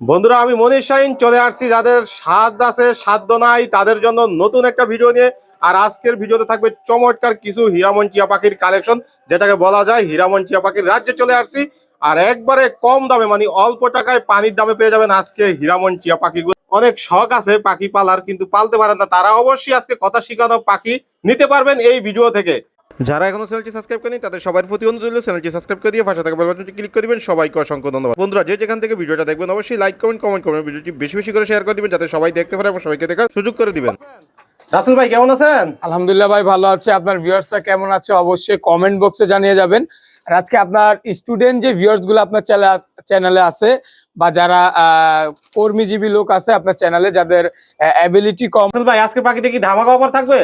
বন্ধুরা, আমি মনির শাহিন চলে আসছি যাদের স্বাদ আছে, সাধ্য নাই, তাদের জন্য নতুন একটা ভিডিও নিয়ে। আর আজকের ভিডিওতে থাকবে চমৎকার কিছু হীরামন চিয়া পাখির কালেকশন, যেটাকে বলা যায় হীরামন চিয়া পাখির রাজ্যে চলে আসছি। আর একবারে কম দামে মানে অল্প টাকায় পানির দামে পেয়ে যাবেন আজকে হীরামন চিয়া পাখিগুলো। অনেক শখ আছে পাখি পালার, কিন্তু পালতে পারেন না। তারা অবশ্যই আজকে কথা শিখানো পাখি নিতে পারবেন এই ভিডিও থেকে। যারা এখনও চ্যানেলটি সাবস্ক্রাইব করেনি তাদের সবার প্রতি অনুরোধ রইল চ্যানেলটি সাবস্ক্রাইব করে দিয়ে পাশে থাকা বেল বাটনটি ক্লিক করে দিবেন সবাইকে অসংখ্য ধন্যবাদ। বন্ধুরা যে যেখান থেকে ভিডিওটা দেখবেন অবশ্যই লাইক কমেন্ট কমেন্ট করবেন ভিডিওটি বেশি বেশি করে শেয়ার করে দিবেন যাতে সবাই দেখতে পারে এবং সবাইকে দেখার সুযোগ করে দিবেন। রাসেল ভাই কেমন আছেন? আলহামদুলিল্লাহ ভাই ভালো আছে। আপনার ভিউয়ার্সরা কেমন আছে অবশ্যই কমেন্ট বক্সে জানিয়ে যাবেন। আর আজকে আপনার স্টুডেন্ট যে ভিউয়ার্সগুলো আপনার চ্যানেলে আছে বা যারা আহ, কর্মীজীবী লোক আছে আপনার চ্যানেলে যাদের অ্যাবিলিটি কম। ভাই আজকে পাখিতে কি ধামাকা অফার থাকবে?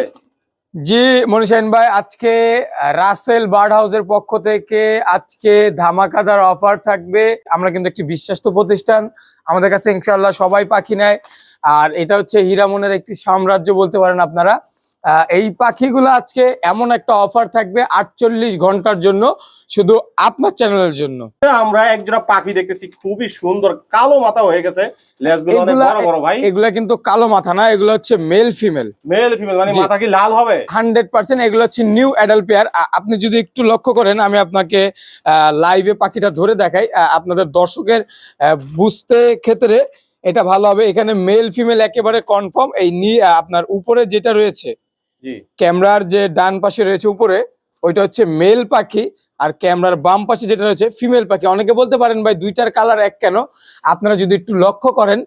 জি মনীষাইন ভাই, আজকে রাসেল বার্ড হাউসের পক্ষ থেকে আজকে ধামাকাদার অফার থাকবে। আমরা কিন্তু একটি বিশ্বাস্ত প্রতিষ্ঠান। আমাদের কাছে ইনশাল্লাহ সবাই পাখি নেয়। আর এটা হচ্ছে হীরামনের একটি সাম্রাজ্য বলতে পারেন আপনারা। এই পাখিগুলো আজকে এমন একটা অফার থাকবে আটচল্লিশ ঘণ্টার জন্য শুধু আপনার চ্যানেলের জন্য। আমরা একজোড়া পাখি দেখতেছি খুবই সুন্দর কালো মাথা হয়ে গেছে। এগুলা- কিন্তু কালো মাথা না এগুলো হচ্ছে মেল ফিমেল মেল ফিমেল মানে মাথা কি লাল হবে? হান্ড্রেড পার্সেন্ট এগুলো হচ্ছে নিউ অ্যাডাল্ট পেয়ার আপনি যদি একটু লক্ষ্য করেন আমি আপনাকে লাইভে পাখিটা ধরে দেখাই। আপনাদের দর্শকের বুঝতে ক্ষেত্রে এটা ভালো হবে। এখানে মেল ফিমেল একেবারে কনফার্ম এই নি আপনার উপরে যেটা রয়েছে ক্যামেরার যে ডান পাশে রয়েছে উপরে ওইটা হচ্ছে মেল পাখি আর ক্যামেরার বাম পাশে যেটা রয়েছে ফিমেল পাখি। অনেকে বলতে পারেন ভাই দুইটার কালার এক কেন? আপনারা যদি একটু লক্ষ্য করেন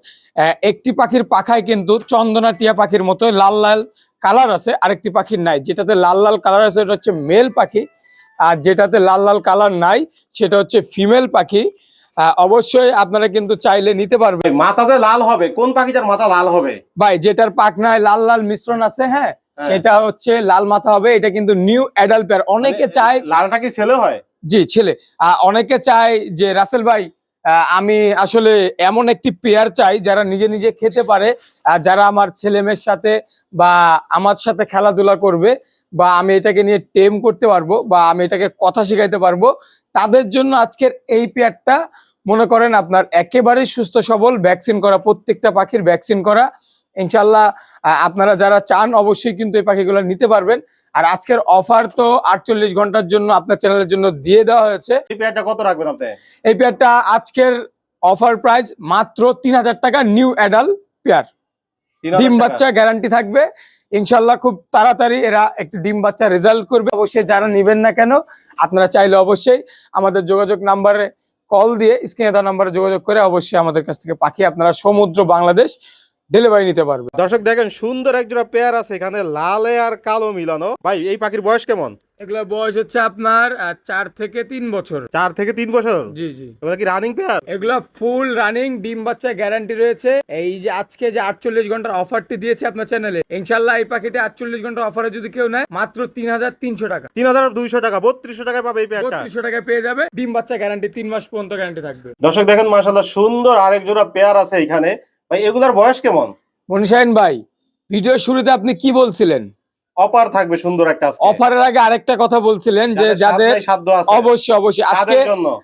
একটি পাখির পাখায় কিন্তু চন্দনা টিয়া পাখির মতো লাল লাল কালার আছে আরেকটি পাখির নাই। যেটাতে লাল লাল কালার আছে ওটা হচ্ছে মেল পাখি। আর যেটাতে লাল লাল কালার নাই সেটা হচ্ছে ফিমেল পাখি। অবশ্যই আপনারা কিন্তু চাইলে নিতে পারবেন। মাথাতে লাল হবে কোন পাখিটার মাথা লাল হবে? ভাই যেটার পাখনায় লাল লাল মিশ্রণ আছে হ্যাঁ হ্যাঁ। সেটা হচ্ছে লাল মাথা হবে এটা কিন্তু নিউ অ্যাডাল্ট পেয়ার অনেকে মানে চায় লালটা কি ছেলে হয়? জি ছেলে। অনেকে চায় যে রাসেল ভাই আমি আসলে এমন একটি পেয়ার চাই যারা নিজে নিজে খেতে পারে আর যারা আমার ছেলে মেয়ের সাথে বা আমার সাথে খেলাধুলা করবে বা আমি এটাকে নিয়ে টেম করতে পারব বা আমি এটাকে কথা শেখাইতে পারব তাদের জন্য আজকের এই পেয়ারটা মনে করেন আপনার একেবারেই সুস্থ সবল ভ্যাকসিন করা প্রত্যেকটা পাখির ভ্যাকসিন করা ইনশাল্লাহ আপনারা যারা চান অবশ্যই কিন্তু এই পাখিগুলো নিতে পারবেন। আর আজকের অফার তো আটচল্লিশ ঘণ্টার জন্য আপনার চ্যানেলের জন্য দিয়ে দেওয়া হয়েছে। এই পেয়ারটা কত রাখবেন আপনি? এই পেয়ারটা আজকের অফার প্রাইস মাত্র তিন হাজার টাকা নিউ অ্যাডাল পেয়ার। ডিম। বাচ্চা গ্যারান্টি থাকবে। ইনশাল্লাহ খুব তাড়াতাড়ি এরা একটি ডিম বাচ্চা রেজাল্ট করবে। অবশ্যই যারা নেবেন না কেন আপনারা চাইলে অবশ্যই আমাদের যোগাযোগ নাম্বারে কল দিয়ে স্ক্রিনে দেওয়া নাম্বারে যোগাযোগ করে অবশ্যই আমাদের কাছ থেকে পাখি আপনারা সমুদ্র বাংলাদেশ ডেলিভারি নিতে পারবে। দর্শক দেখেন সুন্দর একজোড়া পেয়ার আছে এখানে লালে আর কালো মিলানো। ভাই এই পাখির বয়স কেমন? বয়স হচ্ছে আপনার চার থেকে তিন বছর। চার থেকে তিন বছর? জি জি। এগুলো কি রানিং পেয়ার এগুলো ফুল রানিং ডিম বাচ্চা গ্যারান্টি রয়েছে। এই যে আজকে যে আটচল্লিশ ঘণ্টার অফারটি দিয়েছে আপনার চ্যানেলে ইনশাল্লাহ এই প্যাকেটে আটচল্লিশ ঘণ্টার অফারে যদি কেউ নেয় মাত্র তিন হাজার তিনশো টাকা। তিন হাজার দুইশো টাকা বত্রিশশো টাকায় পাবে এই পেয়ারটা বত্রিশশো টাকা পেয়ে যাবে ডিম বাচ্চা গ্যারান্টি তিন মাস পর্যন্ত গ্যারান্টি থাকবে। দর্শক দেখেন মাশাল্লাহ সুন্দর আরেক জোড়া পেয়ার আছে এখানে। ভাই এগুলার বয়স কেমন? মনীষাইন ভাই ভিডিও শুরুতে আপনি কি বলছিলেন? অফার থাকবে সুন্দর একটা। অফারের আগে আরেকটা কথা বলছিলেন যে যাদের অবশ্যই অবশ্যই। আজকে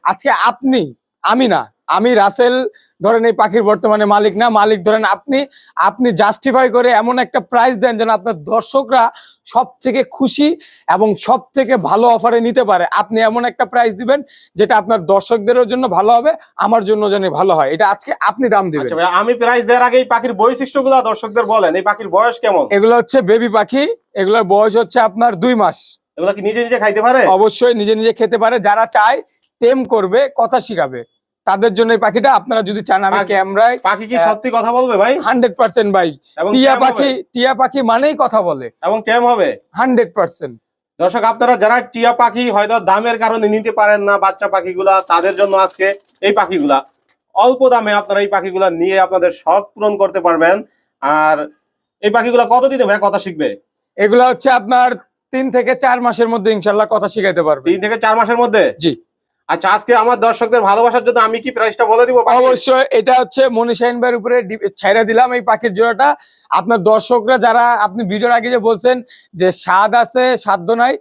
আজকে আপনি আমি না আমি রাসেল ধরেন এই পাখির বর্তমানে মালিক না মালিক ধরেন আপনি আপনি জাস্টিফাই করে এমন একটা প্রাইস দেন যেন আপনার দর্শকরা সব থেকে খুশি এবং সব থেকে ভালো অফারে নিতে পারে। আপনি এমন একটা প্রাইস দিবেন যেটা আপনার দর্শকদেরও জন্য ভালো হবে আমার জন্য যেন ভালো হয়। এটা আজকে আপনি দাম দিবেন। আচ্ছা আমি প্রাইস দেওয়ার আগে এই পাখির বৈশিষ্ট্যগুলো দর্শকদের বলেন। এই পাখির বয়স কেমন? এগুলো হচ্ছে বেবি পাখি এগুলোর বয়স হচ্ছে আপনার দুই মাস। এগুলো কি নিজে নিজে খাইতে পারে? অবশ্যই নিজে নিজে খেতে পারে। যারা চায় টেম করবে কথা শিখাবে। তাদের জন্য পাখিটা আপনারা যদি চান আমি ক্যামেরায় পাখি কি। সত্যি কথা বলবে ভাই? হান্ড্রেড পার্সেন্ট ভাই। টিয়া পাখি টিয়া পাখি মানেই কথা বলে। এবং কেম হবে। Hundred percent. দর্শক আপনারা যারা টিয়া পাখি হয়তো দামের কারণে নিতে পারেন না বাচ্চা পাখিগুলা তাদের জন্য আজকে এই পাখিগুলা। অল্প দামে আপনারা এই পাখিগুলা নিয়ে আপনাদের শখ পূরণ করতে পারবেন। আর এই পাখিগুলা কতদিনে ভাই কথা শিখবে? এগুলা হচ্ছে আপনার তিন থেকে চার মাসের মধ্যে ইনশাল্লাহ কথা শিখাইতে পারবে তিন থেকে চার মাসের মধ্যে? জি। আচ্ছা আজকে আমার দর্শকদের ভালোবাসার জন্য আমি কি প্রাইসটা বলে দিব? অবশ্যই এটা হচ্ছে মনীষাইন ভাইয়ের উপরে ছাইরা দিলাম এই পাখির জোড়াটা। আপনার দর্শকরা যারা আপনি ভিডিওর আগে যে বলছেন যে স্বাদ আছে সাধ্য নাই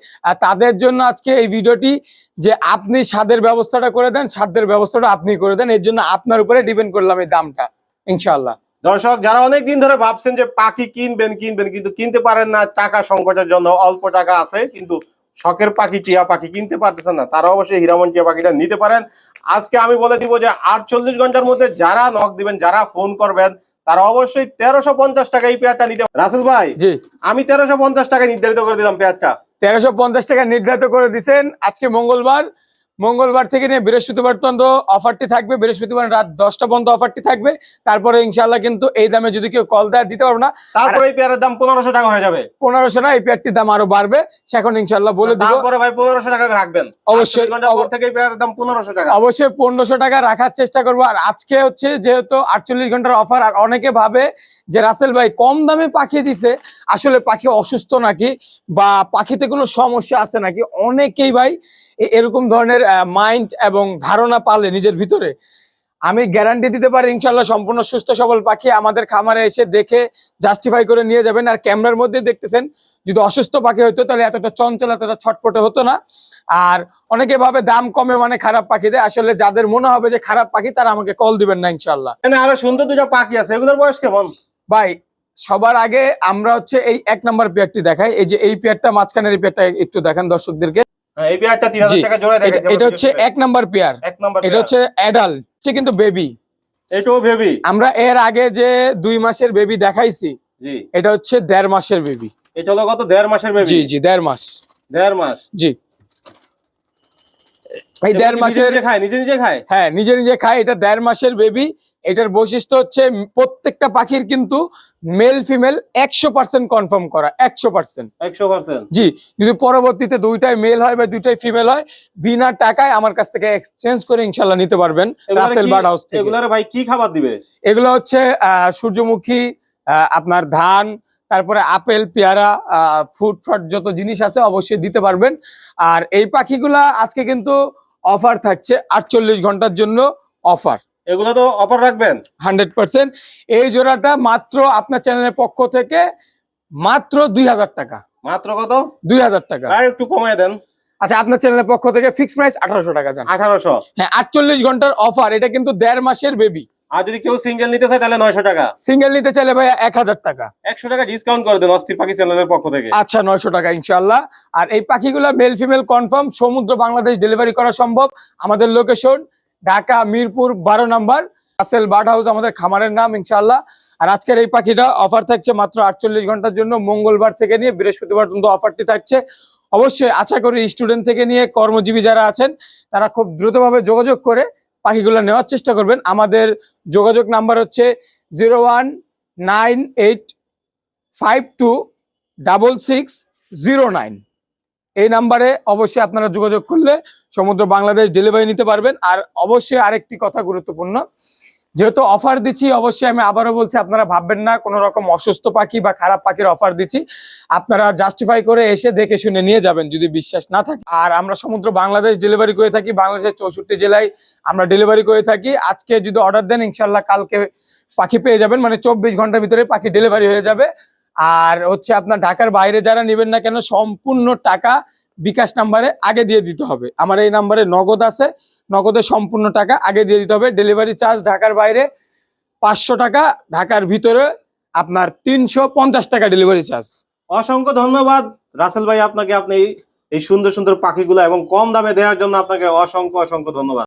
তাদের জন্য আজকে এই ভিডিওটি যে আপনি স্বাদের ব্যবস্থাটা করে দেন স্বাদের ব্যবস্থাটা আপনি করে দেন এর জন্য আপনার উপরে ডিপেন্ড করলাম এই দামটা ইনশাল্লাহ দর্শক যারা অনেক দিন ধরে ভাবছেন যে পাখি কিনবেন কিনবেন কিন্তু কিনতে পারেন না টাকা সংকটের জন্য অল্প টাকা আছে কিন্তু শখের পাখি টিয়া পাখি কিনতে পারতেছেন না তারা অবশ্যই হীরামন টিয়া পাখিটা নিতে পারেন। আজকে আমি বলে দিব যে আটচল্লিশ ঘণ্টার মধ্যে যারা নক দিবেন যারা ফোন করবেন তারা অবশ্যই তেরোশো পঞ্চাশ টাকা এই পেয়ারটা নিতে রাসেল ভাই জি। আমি তেরোশো পঞ্চাশ টাকা নির্ধারিত করে দিলাম পেয়ারটা তেরোশো পঞ্চাশ টাকা নির্ধারিত করে দিচ্ছেন আজকে মঙ্গলবার মঙ্গলবার থেকে নিয়ে বৃহস্পতিবার পর্যন্ত অফারটি থাকবে। বৃহস্পতিবার রাত দশটা পর্যন্ত অফারটি থাকবে। তারপরে ইনশাল্লাহ কিন্তু এই দামে যদি কেউ কল দেয় দিতে পারব না। তারপরে এই পেয়ারের দাম পনেরোশো টাকা হয়ে যাবে। পনেরোশো না এই পেয়ারটির দাম আরও বাড়বে। সে এখন ইনশাল্লাহ বলে দিব। ভাই পনেরোশো টাকা রাখবেন। অবশ্যই, থেকে এই পেয়ারের দাম পনেরোশো টাকা। অবশ্যই পনেরোশো টাকা রাখার চেষ্টা করব। আর আজকে হচ্ছে যেহেতু আটচল্লিশ ঘণ্টার অফার আর অনেকে ভাবে যে রাসেল ভাই কম দামে পাখি দিছে। আসলে পাখি অসুস্থ নাকি? বা পাখিতে কোনো সমস্যা আছে নাকি? অনেকেই ভাই এরকম ধরনের মাইন্ড এবং ধারণা পালে নিজের ভিতরে আমি গ্যারান্টি দিতে পারি ইনশাল্লাহ সম্পূর্ণ সুস্থ সবল পাখি আমাদের খামারে এসে দেখে জাস্টিফাই করে নিয়ে যাবেন। আর ক্যামেরার মধ্যে দেখতেছেন যদি অসুস্থ পাখি হতো তাহলে এতটা চঞ্চল এতটা ছটপটে হতো না। আর অনেকে ভাবে দাম কমে মানে খারাপ পাখি দেয় আসলে যাদের মনে হবে যে খারাপ পাখি তারা আমাকে কল দিবেন না ইনশাল্লাহ আরও সুন্দর দুটো পাখি আছে এগুলোর বয়স কেমন? ভাই সবার আগে আমরা হচ্ছে এই এক নাম্বার পেয়ারটি দেখাই এই যে এই পেয়ারটা মাঝখানের এই পেয়ারটা একটু দেখান দর্শকদেরকে। এই পেয়ারটা টাকা জোড়া এটা এটা হচ্ছে এক নাম্বার পেয়ার। এক নম্বর এটা হচ্ছে অ্যাডাল্ট হচ্ছে কিন্তু বেবি এটাও আমরা এর আগে যে দুই মাসের বেবি দেখাইছি জি। এটা হচ্ছে দেড় মাসের বেবি এটা হলো কত? দেড় মাসের বেবি জি জি দেড় মাস। দেড় মাস। জি। এই দেড় মাসের খায় নিজে নিজে খায়? হ্যাঁ নিজে নিজে খায় এটা দেড় মাসের বেবি এটার বৈশিষ্ট্য হচ্ছে প্রত্যেকটা পাখির কিন্তু মেল ফিমেল একশো পার্সেন্ট কনফার্ম করা একশো পার্সেন্ট একশো পার্সেন্ট জি যদি পরবর্তীতে দুইটাই মেল হয় বা দুইটাই ফিমেল হয় বিনা টাকায় আমার কাছ থেকে এক্সচেঞ্জ করে ইনশাল্লাহ নিতে পারবেন রাসেল বার্ড হাউস থেকে। ভাই কি খাবার দিবে? এগুলো হচ্ছে আহ, সূর্যমুখী আহ, আপনার ধান তারপরে আপেল পেয়ারা ফুড ফ্রুট যত জিনিস আছে অবশ্যই দিতে পারবেন। আর এই পাখিগুলা আজকে কিন্তু অফার থাকছে আটচল্লিশ ঘণ্টার জন্য অফার। এগুলো তো অফার রাখবেন? Hundred percent. এই জোড়াটা মাত্র আপনার চ্যানেলের পক্ষ থেকে মাত্র দুই হাজার টাকা। মাত্র কত? দুই হাজার টাকা। আর একটু কমায় দেন। আচ্ছা আপনার চ্যানেলের পক্ষ থেকে ফিক্স প্রাইস আঠারোশো টাকা যান। আঠারোশো। হ্যাঁ আটচল্লিশ ঘণ্টার অফার এটা কিন্তু দেড় মাসের বেবি আর যদি কেউ সিঙ্গেল নিতে চায় তাহলে নয়শো টাকা। সিঙ্গেল নিতে চাইলে ভাই এক হাজার টাকা। একশো টাকা ডিসকাউন্ট করে দেন অস্থির পাখি চ্যানেলের পক্ষ থেকে। আচ্ছা নয়শো টাকা ইনশাল্লাহ আর এই পাখিগুলা মেল ফিমেল কনফার্ম সমুদ্র বাংলাদেশ ডেলিভারি করা সম্ভব। আমাদের লোকেশন ঢাকা মিরপুর বারো নাম্বার। আসেল বার্ড হাউস আমাদের খামারের নাম ইনশাল্লাহ আর আজকের এই পাখিটা অফার থাকছে মাত্র আটচল্লিশ ঘণ্টার জন্য। মঙ্গলবার থেকে নিয়ে বৃহস্পতিবার পর্যন্ত অফারটি থাকছে। অবশ্যই আশা করি স্টুডেন্ট থেকে নিয়ে কর্মজীবী যারা আছেন তারা খুব দ্রুতভাবে যোগাযোগ করে পাখিগুলো নেওয়ার চেষ্টা করবেন। আমাদের যোগাযোগ নাম্বার হচ্ছে zero one nine eight five two double six zero nine. এই নাম্বারে অবশ্যই আপনারা যোগাযোগ করলে সমুদ্র বাংলাদেশ ডেলিভারি নিতে পারবেন। আর অবশ্যই আরেকটি কথা গুরুত্বপূর্ণ যেহেতু অফার দিচ্ছি, অবশ্যই আমি আবারও বলছি, আপনারা ভাববেন না, কোনো রকম অসুস্থ পাখি বা খারাপ পাখির অফার দিচ্ছি। আপনারা জাস্টিফাই করে এসে দেখে শুনে নিয়ে যাবেন যদি বিশ্বাস না থাকে। আর আমরা সমুদ্র বাংলাদেশ ডেলিভারি করে থাকি, বাংলাদেশের চৌষট্টি জেলায় আমরা ডেলিভারি করে থাকি। আজকে যদি অর্ডার দেন ইনশাল্লাহ কালকে পাখি পেয়ে যাবেন মানে চব্বিশ ঘণ্টার ভিতরে পাখি ডেলিভারি হয়ে যাবে। আর হচ্ছে আপনার ঢাকার বাইরে যারা নেবেন না কেন, সম্পূর্ণ টাকা বিকাশ নাম্বারে আগে দিয়ে দিতে হবে। আমার এই নাম্বারে নগদ আছে, নগদে সম্পূর্ণ টাকা আগে দিয়ে দিতে হবে। ডেলিভারি চার্জ ঢাকার বাইরে পাঁচশো টাকা, ঢাকার ভিতরে আপনার তিনশো পঞ্চাশ টাকা ডেলিভারি চার্জ। অসংখ্য ধন্যবাদ। রাসেল ভাই, আপনাকে আপনি এই- সুন্দর সুন্দর পাখিগুলো এবং কম দামে দেওয়ার জন্য আপনাকে অসংখ্য অসংখ্য ধন্যবাদ।